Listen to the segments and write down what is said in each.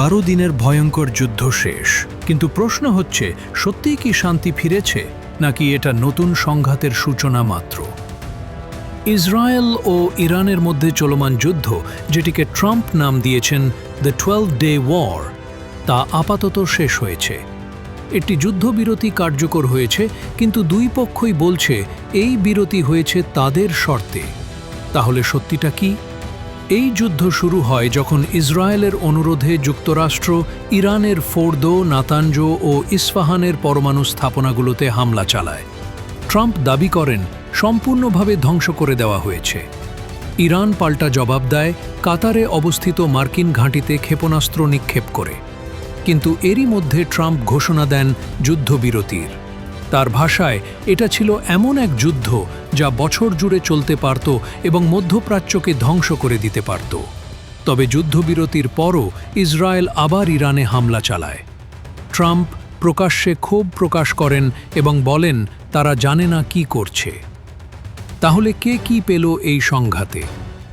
বারো দিনের ভয়ঙ্কর যুদ্ধ শেষ। কিন্তু প্রশ্ন হচ্ছে, সত্যিই কি শান্তি ফিরেছে, নাকি এটা নতুন সংঘাতের সূচনা মাত্র? ইসরায়েল ও ইরানের মধ্যে চলমান যুদ্ধ, যেটিকে ট্রাম্প নাম দিয়েছেন দ্য টুয়েলভ ডে ওয়ার তা আপাতত শেষ হয়েছে। একটি যুদ্ধবিরতি কার্যকর হয়েছে, কিন্তু দুই পক্ষই বলছে, এই বিরতি হয়েছে তাদের শর্তে। তাহলে সত্যিটা কি? এই যুদ্ধ শুরু হয় যখন ইসরায়েলের অনুরোধে যুক্তরাষ্ট্র, ইরানের ফোর্দো নাতাঞ্জো ও ইস্ফাহানের পরমাণু স্থাপনাগুলোতে হামলা চালায়। ট্রাম্প দাবি করেন, সম্পূর্ণভাবে ধ্বংস করে দেওয়া হয়েছে। ইরান পাল্টা জবাব দেয়, কাতারে অবস্থিত মার্কিন ঘাঁটিতে ক্ষেপণাস্ত্র নিক্ষেপ করে। কিন্তু এরই মধ্যে ট্রাম্প ঘোষণা দেন, যুদ্ধবিরতির। তার ভাষায় এটা ছিল এমন এক যুদ্ধ যা বছর জুড়ে চলতে পারত এবং মধ্যপ্রাচ্যকে ধ্বংস করে দিতে পারত। তবে যুদ্ধবিরতির পরও ইসরায়েল আবার ইরানে হামলা চালায়। ট্রাম্প প্রকাশ্যে ক্ষোভ প্রকাশ করেন এবং বলেন, তারা জানে না কি করছে। তাহলে কে কি পেল এই সংঘাতে?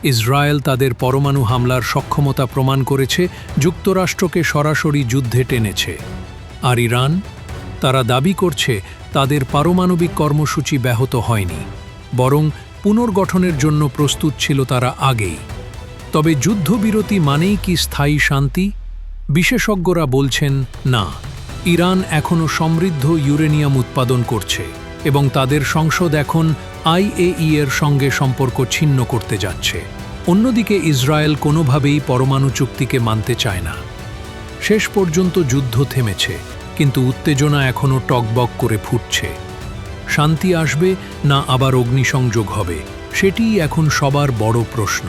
ইসরায়েল তাদের পরমাণু হামলার সক্ষমতা প্রমাণ করেছে, যুক্তরাষ্ট্রকে সরাসরি যুদ্ধে টেনেছে। আর ইরান? তারা দাবি করছে তাদের পারমাণবিক কর্মসূচি ব্যাহত হয়নি, বরং পুনর্গঠনের জন্য প্রস্তুত ছিল তারা আগেই। তবে যুদ্ধবিরতি মানেই কি স্থায়ী শান্তি? বিশেষজ্ঞরা বলছেন, না, ইরান এখনও সমৃদ্ধ ইউরেনিয়াম উৎপাদন করছে এবং তাদের সংসদ এখন আইএই এর সঙ্গে সম্পর্ক ছিন্ন করতে যাচ্ছে। অন্যদিকে ইসরায়েল কোনোভাবেই পরমাণু চুক্তিকে মানতে চায় না। শেষ পর্যন্ত যুদ্ধ থেমেছে। কিন্তু উত্তেজনা এখনও টকবক করে ফুটছে। শান্তি আসবে না আবার অগ্নিসংযোগ হবে, সেটিই এখন সবার বড় প্রশ্ন।